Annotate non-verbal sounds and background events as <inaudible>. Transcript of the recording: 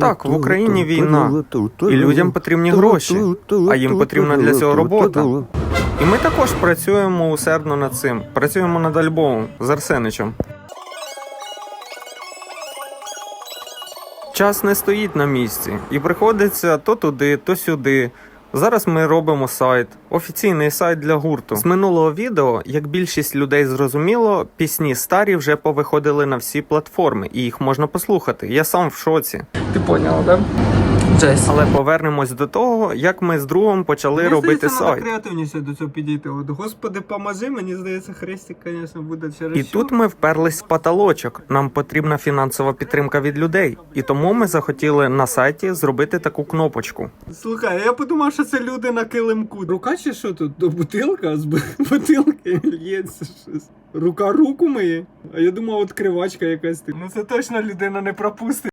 Так, в Україні війна, і людям потрібні гроші, а їм потрібна для цього робота. І ми також працюємо усердно над цим. Працюємо над альбомом з Арсеничем. Час не стоїть на місці, і приходиться то туди, то сюди. Зараз ми робимо сайт, офіційний сайт для гурту. З минулого відео, як більшість людей зрозуміло, пісні старі вже повиходили на всі платформи, і їх можна послухати. Я сам в шоці. Ти поняла, да? Жесть. Але повернемось до того, як ми з другом почали робити сайт. креативніше до цього підійти. От, Господи, поможи, мені здається, хрестик, звісно, буде через І що. тут ми вперлись в потолочок. Нам потрібна фінансова підтримка від людей. І тому ми захотіли на сайті зробити таку кнопочку. Слухай, я подумав, що це люди на килимку. Рука чи що тут? До бутилка? З <laughs> бутилки лється щось. Рука руку миє. А я думав, відкривачка якась. Ну це точно людина не пропустить.